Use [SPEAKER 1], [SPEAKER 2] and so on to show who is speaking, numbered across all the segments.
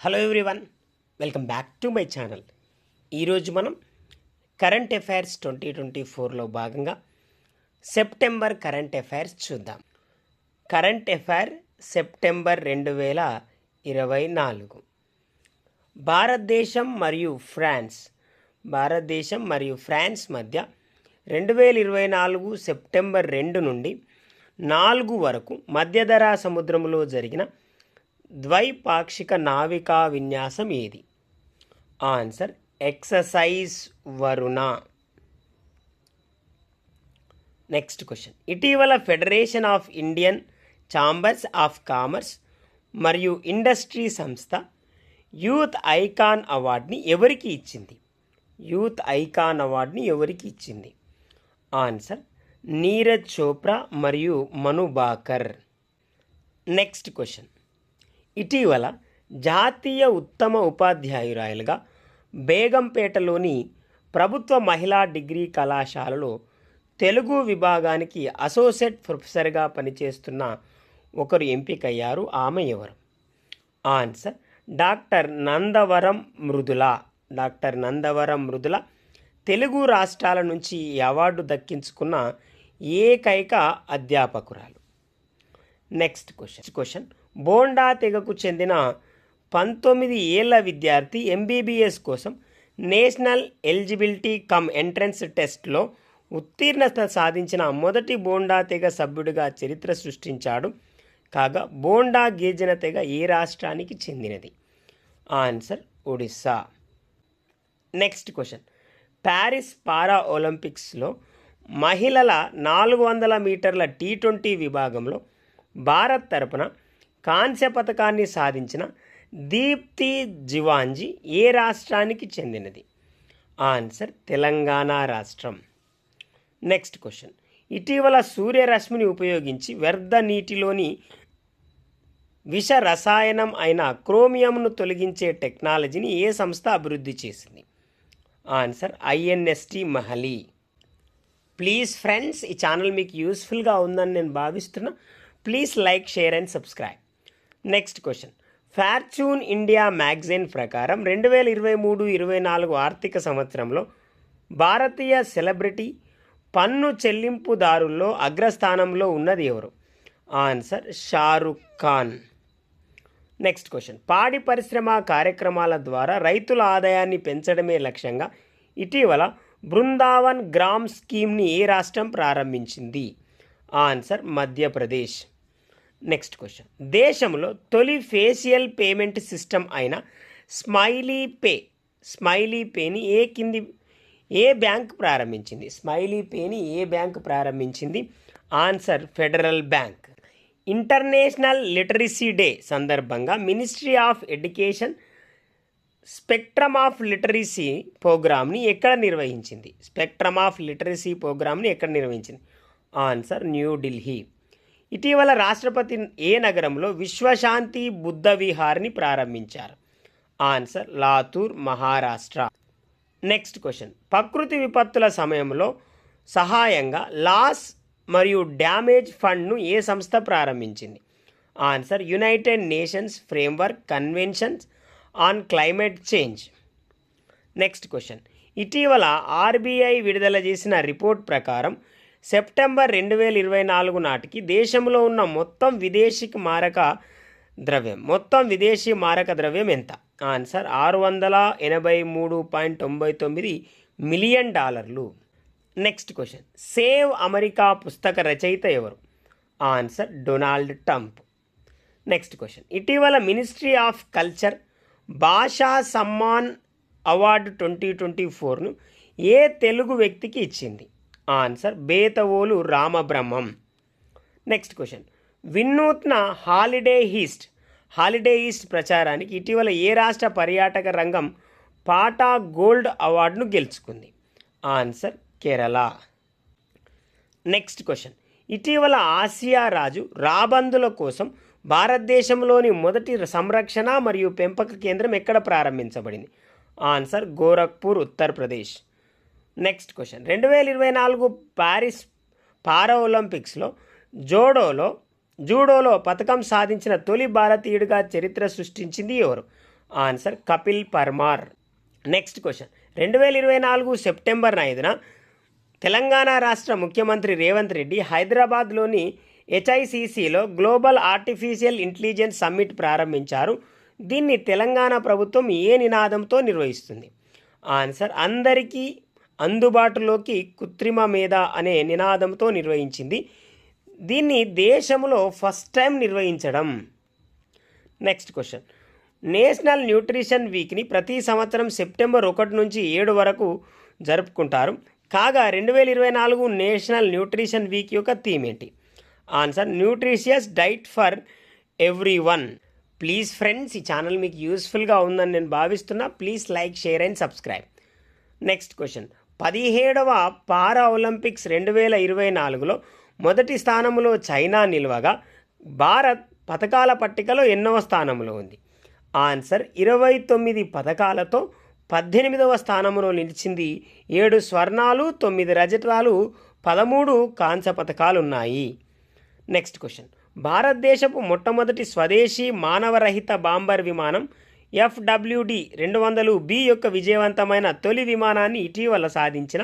[SPEAKER 1] Hello everyone welcome back to my channel ఈరోజు మనం current affairs twenty twenty ఫోర్లో భాగంగా సెప్టెంబర్ కరెంట్ అఫైర్స్ చూద్దాం. కరెంట్ అఫైర్ సెప్టెంబర్ రెండు వేల ఇరవై నాలుగు. భారతదేశం మరియు ఫ్రాన్స్ భారతదేశం మరియు ఫ్రాన్స్ మధ్య రెండు వేల ఇరవై నాలుగు సెప్టెంబర్ రెండు నుండి నాలుగు వరకు మధ్యధరా సముద్రంలో జరిగిన ద్వైపాక్షిక నావికా విన్యాసం ఏది? Answer exercise Varuna. Next question. ఇటీవల federation of Indian chambers of commerce మరియు ఇండస్ట్రీ సంస్థ యూత్ ఐకాన్ అవార్డ్ని ఎవరికి ఇచ్చింది? యూత్ ఐకాన్ అవార్డ్ని ఎవరికి ఇచ్చింది? ఆన్సర్ నీరజ్ చోప్రా మరియు మను బాకర్. Next question. ఇటీవల జాతీయ ఉత్తమ ఉపాధ్యాయురాయలుగా బేగంపేటలోని ప్రభుత్వ మహిళా డిగ్రీ కళాశాలలో తెలుగు విభాగానికి అసోసియేట్ ప్రొఫెసర్గా పనిచేస్తున్న ఒకరు ఎంపికయ్యారు. ఆమె ఎవరు? Answer doctor Nandavaram Mrudula. Doctor Nandavaram Mrudula Telugu రాష్ట్రాల నుంచి ఈ అవార్డు దక్కించుకున్న ఏకైక అధ్యాపకురాలు. నెక్స్ట్ క్వశ్చన్ క్వశ్చన్ బోండా తెగకు చెందిన పంతొమ్మిది ఏళ్ళ విద్యార్థి ఎంబీబీఎస్ కోసం నేషనల్ ఎలిజిబిలిటీ కమ్ ఎంట్రన్స్ టెస్ట్లో ఉత్తీర్ణత సాధించిన మొదటి బోండా తెగ సభ్యుడిగా చరిత్ర సృష్టించాడు. కాగా బోండా గిరిజన తెగ ఏ రాష్ట్రానికి చెందినది. Answer Odisha. Next question Paris para ఒలింపిక్స్లో మహిళల నాలుగు వందల మీటర్ల టీ ట్వంటీ విభాగంలో భారత్ తరపున కాంస్య పథకాన్ని సాధించిన దీప్తి జివాంజీ ఏ రాష్ట్రానికి చెందినది? ఆన్సర్ తెలంగాణ రాష్ట్రం. Next question. ఇటీవల సూర్యరశ్మిని ఉపయోగించి వ్యర్థ నీటిలోని విష రసాయనం అయిన క్రోమియంను తొలగించే టెక్నాలజీని ఏ సంస్థ అభివృద్ధి చేసింది? Answer INST Mohali. Please friends ఈ ఛానల్ మీకు యూస్ఫుల్గా ఉందని నేను భావిస్తున్నా. Please like share and subscribe next question fortune India magazine ప్రకారం రెండు వేల ఇరవై మూడు ఇరవై నాలుగు ఆర్థిక సంవత్సరంలో భారతీయ సెలబ్రిటీ పన్ను చెల్లింపుదారుల్లో అగ్రస్థానంలో ఉన్నది ఎవరు? Answer Shahrukh Khan next question పాడి పరిశ్రమ కార్యక్రమాల ద్వారా రైతుల ఆదాయాన్ని పెంచడమే లక్ష్యంగా ఇటీవల బృందావన్ గ్రామ్ స్కీమ్ని ఏ రాష్ట్రం ప్రారంభించింది? ఆన్సర్ మధ్యప్రదేశ్. నెక్స్ట్ క్వశ్చన్ దేశంలో తొలి ఫేషియల్ పేమెంట్ సిస్టమ్ అయిన స్మైలీ పే స్మైలీ పేని ఏ కింది ఏ బ్యాంక్ ప్రారంభించింది? స్మైలీ పేని ఏ బ్యాంక్ ప్రారంభించింది? Answer federal bank. International literacy day సందర్భంగా ministry of education spectrum of literacy ప్రోగ్రామ్ని ఎక్కడ నిర్వహించింది? స్పెక్ట్రమ్ ఆఫ్ లిటరసీ ప్రోగ్రామ్ని ఎక్కడ నిర్వహించింది? ఆన్సర్ న్యూఢిల్లీ ఇటీవల రాష్ట్రపతి ఏ నగరంలో విశ్వశాంతి బుద్ధ విహార్ని ప్రారంభించారు? Answer Latur Maharashtra. Next question. ప్రకృతి విపత్తుల సమయంలో సహాయంగా లాస్ మరియు డ్యామేజ్ ఫండ్ను ఏ సంస్థ ప్రారంభించింది? Answer united nations framework conventions on climate change. Next question. ఇటీవల ఆర్బీఐ విడుదల చేసిన రిపోర్ట్ ప్రకారం సెప్టెంబర్ రెండు వేల ఇరవై నాలుగు నాటికి దేశంలో ఉన్న మొత్తం విదేశీ మారక ద్రవ్యం. మొత్తం విదేశీ మారక ద్రవ్యం ఎంత? ఆన్సర్ ఆరు వందల ఎనభై మూడు పాయింట్ తొంభై తొమ్మిది మిలియన్ డాలర్లు. Next question. సేవ్ అమెరికా పుస్తక రచయిత ఎవరు? Answer Donald Trump. Next question. ఇటీవల ministry of culture Bhasha Samman award twenty twenty ఫోర్ను ఏ తెలుగు వ్యక్తికి ఇచ్చింది? Answer Bethavolu Ramabrahmam. Next question వినూత్న హాలిడే ఈస్ట్. హాలిడే ఈస్ట్ ప్రచారానికి ఇటీవల ఏ రాష్ట్ర పర్యాటక రంగం పాటా గోల్డ్ అవార్డును గెలుచుకుంది? ఆన్సర్ కేరళ. నెక్స్ట్ క్వశ్చన్ ఇటీవల ఆసియా రాజు రాబందుల కోసం భారతదేశంలోని మొదటి సంరక్షణ మరియు పెంపక కేంద్రం ఎక్కడ ప్రారంభించబడింది? Answer Gorakhpur Uttar Pradesh. Next question. రెండు వేల ఇరవై నాలుగు ప్యారిస్ పారా ఒలింపిక్స్లో జోడోలో జూడోలో పథకం సాధించిన తొలి భారతీయుడిగా చరిత్ర సృష్టించింది ఎవరు? Answer Kapil Parmar. Next question. రెండు వేల ఇరవై నాలుగు సెప్టెంబర్ ఐదున తెలంగాణ రాష్ట్ర ముఖ్యమంత్రి రేవంత్ రెడ్డి హైదరాబాద్లోని హెచ్ఐసిసిలో గ్లోబల్ ఆర్టిఫిషియల్ ఇంటెలిజెన్స్ సమ్మిట్ ప్రారంభించారు. దీన్ని తెలంగాణ ప్రభుత్వం ఏ నినాదంతో నిర్వహిస్తుంది? ఆన్సర్ అందరికీ అందుబాటులోకి కృత్రిమ మీద అనే నినాదంతో నిర్వహించింది. దీన్ని దేశంలో ఫస్ట్ టైం నిర్వహించడం. Next question. నేషనల్ న్యూట్రిషన్ వీక్ని ప్రతి సంవత్సరం సెప్టెంబర్ ఒకటి నుంచి ఏడు వరకు జరుపుకుంటారు. కాగా రెండు వేల ఇరవై నాలుగు నేషనల్ న్యూట్రిషన్ వీక్ యొక్క థీమ్ ఏంటి? Answer nutritious diet for every one please friends ఈ ఛానల్ మీకు యూస్ఫుల్గా ఉందని నేను భావిస్తున్నా. Please like share and subscribe. Next question. పదిహేడవ పారా ఒలింపిక్స్ రెండు వేల ఇరవై నాలుగులో మొదటి స్థానంలో చైనా నిల్వగా భారత్ పథకాల పట్టికలో ఎన్నవ స్థానంలో ఉంది. ఆన్సర్ ఇరవై తొమ్మిది పథకాలతో పద్దెనిమిదవ స్థానంలో నిలిచింది. ఏడు స్వర్ణాలు తొమ్మిది రజతాలు పదమూడు కాంస్య పథకాలు ఉన్నాయి నెక్స్ట్ క్వశ్చన్. భారతదేశపు మొట్టమొదటి స్వదేశీ మానవరహిత బాంబర్ విమానం ఎఫ్డబ్ల్యూడి రెండు వందలు బి యొక్క విజయవంతమైన తొలి విమానాన్ని ఇటీవల సాధించిన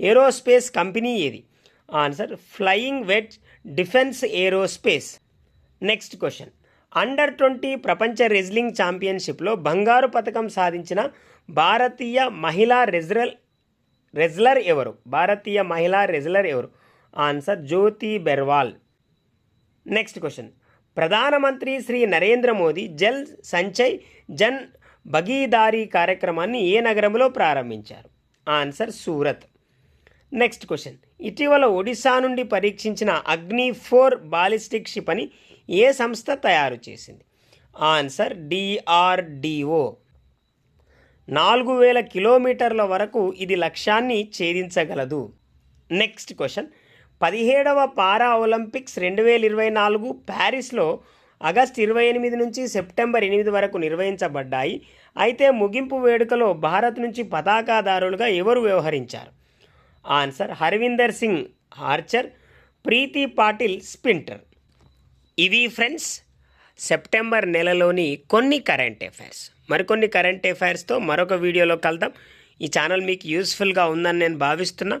[SPEAKER 1] ఏరోస్పేస్ కంపెనీ ఏది? Answer flying wedge defence aerospace next question under twenty ప్రపంచ రెజ్లింగ్ ఛాంపియన్షిప్లో బంగారు పథకం సాధించిన భారతీయ మహిళా రెజ్రల్ రెజ్లర్ ఎవరు? భారతీయ మహిళా రెజ్లర్ ఎవరు? Answer Jyoti Berwal. Next question ప్రధానమంత్రి శ్రీ నరేంద్ర మోదీ జల్ సంచయ్ జన్ భగీదారీ కార్యక్రమాన్ని ఏ నగరంలో ప్రారంభించారు? ఆన్సర్ సూరత్. Next question. ఇటీవల ఒడిశా నుండి పరీక్షించిన అగ్ని ఫోర్ బాలిస్టిక్ క్షిపణి ఏ సంస్థ తయారు చేసింది? ఆన్సర్ డిఆర్డిఓ నాలుగు వేల కిలోమీటర్ల వరకు ఇది లక్ష్యాన్ని ఛేదించగలదు. Next question. పదిహేడవ పారా ఒలింపిక్స్ రెండు వేల ఇరవై నాలుగు ప్యారిస్లో ఆగస్ట్ ఇరవై ఎనిమిది నుంచి సెప్టెంబర్ ఎనిమిది వరకు నిర్వహించబడ్డాయి. అయితే ముగింపు వేడుకలో భారత్ నుంచి పతాకాదారులుగా ఎవరు వ్యవహరించారు? Answer Harvinder Singh archer Preethi Patil sprinter ఇవి ఫ్రెండ్స్ సెప్టెంబర్ నెలలోని కొన్ని కరెంట్ అఫైర్స్. మరికొన్ని కరెంట్ అఫైర్స్తో మరొక వీడియోలో కలుద్దాం. ఈ ఛానల్ మీకు యూస్ఫుల్గా ఉందని నేను భావిస్తున్నా.